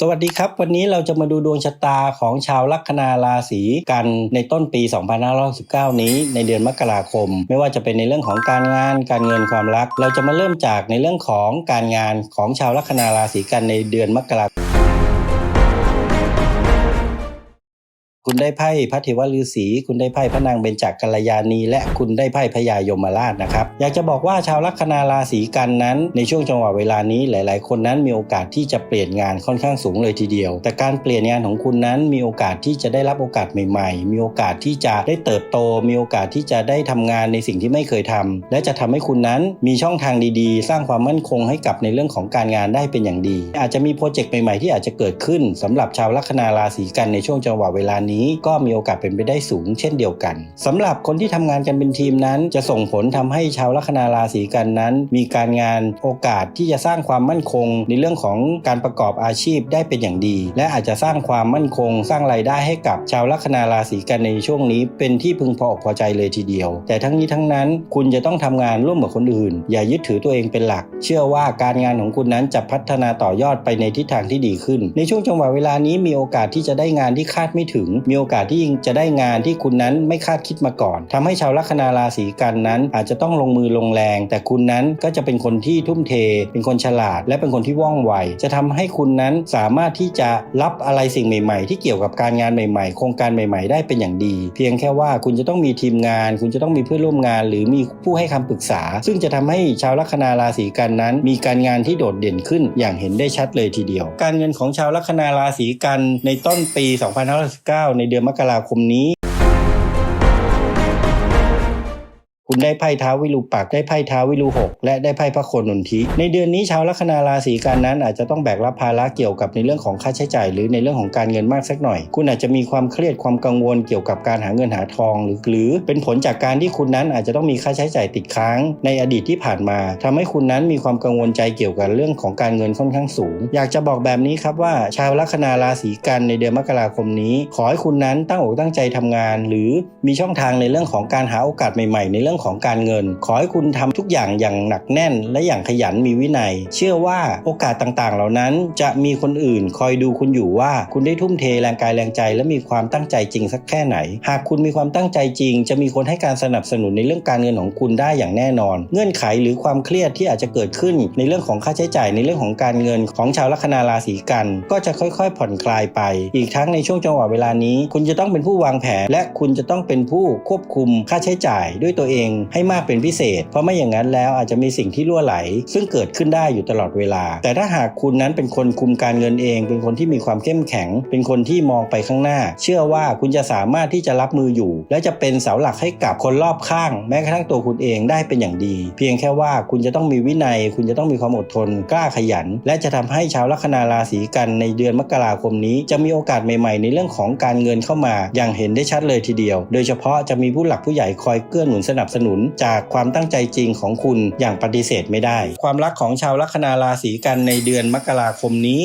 สวัสดีครับ วันนี้เราจะมาดูดวงชะตาของชาวลัคนาราศีกันในต้นปี 2519 นี้ในเดือนมกราคม ไม่ว่าจะเป็นในเรื่องของการงาน การเงินความรัก เราจะมาเริ่มจากในเรื่องของการงานของชาวลัคนาราศีกันในเดือนมกราคม คุณได้ไพ่พระเทวฤาษีคุณได้ไพ่พระนางเบญจกัลยาณี และคุณได้ไพ่พญายมราชนะครับอยากจะบอกว่าชาวลัคนาราศีกันนั้นในช่วงจังหวะเวลานี้หลาย ๆ คนนั้นมีโอกาสที่จะเปลี่ยนงานค่อนข้างสูงเลยทีเดียว แต่การเปลี่ยนงานของคุณนั้นมีโอกาสที่จะได้รับโอกาสใหม่ ๆ มีโอกาสที่จะได้เติบโต มีโอกาสที่จะได้ทำงานในสิ่งที่ไม่เคยทำและจะทำให้คุณนั้นมีช่องทางดีๆ สร้างความมั่นคงให้กับในเรื่องของการงานได้เป็นอย่างดี อาจจะมีโปรเจกต์ใหม่ ๆ ที่อาจจะเกิดขึ้นสำหรับชาวลัคนาราศีกันในช่วงจังหวะเวลานี้ก็มีโอกาสเป็นไปได้สูงเช่นเดียวกันสำหรับคนที่ทำงานกันเป็นทีมนั้น จะส่งผลทำให้ชาวลัคนาราศีกันนั้น มีการงานโอกาสที่จะสร้างความมั่นคง ในเรื่องของการประกอบอาชีพได้เป็นอย่างดี และอาจจะสร้างความมั่นคง สร้างรายได้ให้กับชาวลัคนาราศีกันในช่วงนี้ เป็นที่พึงพออกพอใจเลยทีเดียว แต่ทั้งนี้ทั้งนั้นคุณจะต้องทำงานร่วมกับคนอื่น อย่ายึดถือตัวเองเป็นหลัก เชื่อว่าการงานของคุณนั้นจะพัฒนาต่อยอดไปในทิศทางที่ดีขึ้น ในช่วงจังหวะเวลานี้มีโอกาสที่จะได้งานที่คาดไม่ถึงมีโอกาสที่จะได้งานที่คุณนั้นไม่คาดคิดมาก่อนทำให้ชาวลัคนาราศีกันนั้น อาจจะต้องลงมือลงแรง แต่คุณนั้นก็จะเป็นคนที่ทุ่มเท เป็นคนฉลาด และเป็นคนที่ว่องไว จะทำให้คุณนั้นสามารถที่จะรับอะไรสิ่งใหม่ ๆ ที่เกี่ยวกับการงานใหม่ๆ โครงการใหม่ ๆ ได้เป็นอย่างดี เพียงแค่ว่าคุณจะต้องมีทีมงาน คุณจะต้องมีเพื่อนร่วมงาน หรือมีผู้ให้คำปรึกษา ซึ่งจะทำให้ชาวลัคนาราศีกันนั้น มีการงานที่โดดเด่นขึ้น อย่างเห็นได้ชัดเลยทีเดียว การเงินของชาวลัคนาราศีกันในต้นปี 2519ในเดือนมกราคมนี้ คุณได้ไพ่ท้าววิรูปักได้ไพ่ท้าววิรูหกและได้ไพ่พระโคนนนทิ ในเดือนนี้ชาวลัคนาราศีกันนั้น อาจจะต้องแบกรับภาระเกี่ยวกับในเรื่องของค่าใช้จ่าย หรือในเรื่องของการเงินมากสักหน่อย คุณอาจจะมีความเครียดความกังวลเกี่ยวกับการหาเงินหาทอง หรือหรือเป็นผลจากการที่คุณนั้นอาจจะต้องมีค่าใช้จ่ายติดค้าง ในอดีตที่ผ่านมาทำให้คุณนั้นมีความกังวลใจเกี่ยวกับเรื่องของการเงินค่อนข้างสูง อยากจะบอกแบบนี้ครับว่า ชาวลัคนาราศีกันในเดือนมกราคมนี้ ขอให้คุณนั้นตั้งอกตั้งใจทำงาน หรือมีช่องทางในเรื่องของการหาโอกาสใหม่ๆ ในเรื่องของการเงิน ขอให้คุณทำทุกอย่างอย่างหนักแน่น และอย่างขยันมีวินัย เชื่อว่าโอกาสต่างๆ เหล่านั้นจะมีคนอื่นคอยดูคุณอยู่ว่าคุณได้ทุ่มเทแรงกายแรงใจ และมีความตั้งใจจริงสักแค่ไหน หากคุณมีความตั้งใจจริง จะมีคนให้การสนับสนุนในเรื่องการเงินของคุณได้อย่างแน่นอน เงื่อนไขหรือความเครียดที่อาจจะเกิดขึ้น ในเรื่องของค่าใช้จ่ายในเรื่องของการเงินของชาวลัคนาราศีกัน ก็จะค่อยๆ ผ่อนคลายไป อีกทั้งในช่วงจังหวะเวลานี้ คุณจะต้องเป็นผู้วางแผน และคุณจะต้องเป็นผู้ควบคุมค่าใช้จ่ายด้วยตัวเองให้มากเป็นพิเศษ เพราะไม่อย่างนั้นแล้วอาจจะมีสิ่งที่ล่วไหล ซึ่งเกิดขึ้นได้อยู่ตลอดเวลา แต่ถ้าหากคุณนั้นเป็นคนคุมการเงินเอง เป็นคนที่มีความเข้มแข็ง เป็นคนที่มองไปข้างหน้า เชื่อว่าคุณจะสามารถที่จะรับมืออยู่ และจะเป็นเสาหลักให้กับคนรอบข้าง แม้กระทั่งตัวคุณเองได้เป็นอย่างดี เพียงแค่ว่าคุณจะต้องมีวินัย คุณจะต้องมีความอดทน กล้าขยัน และจะทำให้ชาวลัคนาราศีกันในเดือนมกราคมนี้จะมีโอกาสใหม่ๆ ในเรื่องของการเงินเข้ามา อย่างเห็นได้ชัดเลยทีเดียว โดยเฉพาะจะมีผู้หลักผู้ใหญ่คอยเกื้อหนุนสนับสนุนจากความตั้งใจจริงของคุณอย่างปฏิเสธไม่ได้ ความรักของชาวลัคนาราศีกันในเดือนมกราคมนี้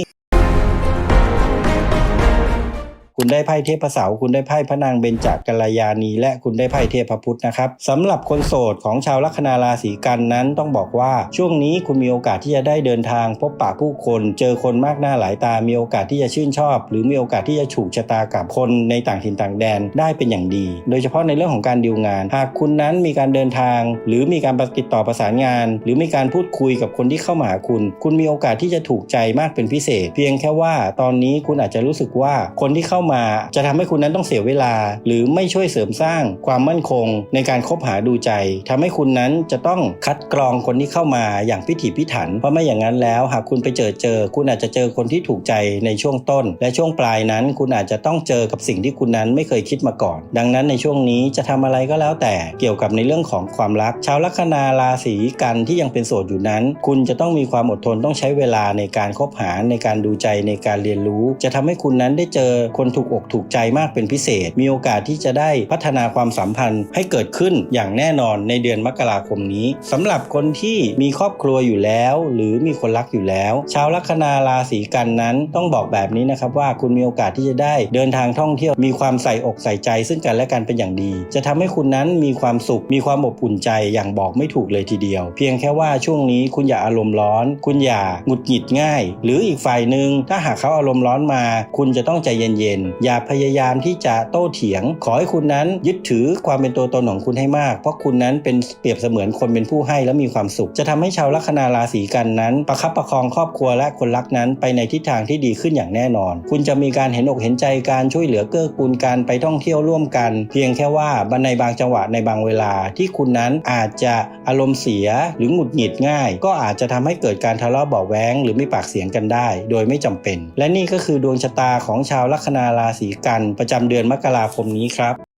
คุณได้ไพ่เทพเสาคุณได้ไพ่พระนางเบญจกัลยาณี และคุณได้ไพ่เทพพุทธนะครับสำหรับคนโสดของชาวลัคนาราศีกันนั้นต้องบอกว่าช่วงนี้คุณมีโอกาสที่จะได้เดินทาง พบปะผู้คน เจอคนมากหน้าหลายตา มีโอกาสที่จะชื่นชอบ หรือมีโอกาสที่จะถูกชะตากับคนในต่างถิ่นต่างแดนได้เป็นอย่างดี โดยเฉพาะในเรื่องของการดีลงาน หากคุณนั้นมีการเดินทาง หรือมีการติดต่อประสานงาน หรือมีการพูดคุยกับคนที่เข้ามาหาคุณ คุณมีโอกาสที่จะถูกใจมากเป็นพิเศษ เพียงแค่ว่าตอนนี้คุณอาจจะรู้สึกว่าคนที่เข้ามา จะทำให้คุณนั้นต้องเสียเวลา หรือไม่ช่วยเสริมสร้างความมั่นคง ในการคบหาดูใจทำให้คุณนั้นจะต้องคัดกรองคนที่เข้ามาอย่างพิถีพิถัน เพราะไม่อย่างนั้นแล้ว หากคุณไปเจอเจอ คุณอาจจะเจอคนที่ถูกใจในช่วงต้น และช่วงปลายนั้น คุณอาจจะต้องเจอกับสิ่งที่คุณนั้นไม่เคยคิดมาก่อน ดังนั้นในช่วงนี้จะทำอะไรก็แล้วแต่เกี่ยวกับในเรื่องของความรัก ชาวลัคนาราศีกันที่ยังเป็นโสดอยู่นั้น คุณจะต้องมีความอดทนต้องใช้เวลาในการคบหาในการดูใจในการเรียนรู้ จะทำให้คุณนั้นได้เจอคนถูกถูกอกถูกใจมากเป็นพิเศษ มีโอกาสที่จะได้พัฒนาความสัมพันธ์ให้เกิดขึ้นอย่างแน่นอนในเดือนมกราคมนี้สำหรับคนที่มีครอบครัวอยู่แล้ว หรือมีคนรักอยู่แล้ว ชาวลัคนาราศีกันนั้นต้องบอกแบบนี้นะครับว่าคุณมีโอกาสที่จะได้เดินทางท่องเที่ยวมีความใส่อกใส่ใจ ซึ่งกันและกันเป็นอย่างดี จะทำให้คุณนั้นมีความสุขมีความอบอุ่นใจอย่างบอกไม่ถูกเลยทีเดียว เพียงแค่ว่าช่วงนี้คุณอย่าอารมณ์ร้อน คุณอย่าหงุดหงิดง่าย หรืออีกฝ่ายหนึ่งถ้าหากเขาอารมณ์ร้อนมา คุณจะต้องใจเย็นอย่าพยายามที่จะโต้เถียง ขอให้คุณนั้นยึดถือความเป็นตัวตนของคุณให้มาก เพราะคุณนั้นเป็นเปรียบเสมือนคนเป็นผู้ให้และมีความสุข จะทำให้ชาวลัคนาราศีกันนั้น ประคับประคองครอบครัวและคนรักนั้นไปในทิศทางที่ดีขึ้นอย่างแน่นอน คุณจะมีการเห็นอกเห็นใจการช่วยเหลือเกื้อกูลการไปท่องเที่ยวร่วมกัน เพียงแค่ว่าบันในบางจังหวะในบางเวลาที่คุณนั้นอาจจะอารมณ์เสียหรือหงุดหงิดง่าย ก็อาจจะทำให้เกิดการทะเลาะเบาะแว้งหรือมีปากเสียงกันได้ โดยไม่จำเป็น และนี่ก็คือดวงชะตาของชาวลัคนาราศีกัน ประจำเดือนมกราคมนี้ครับ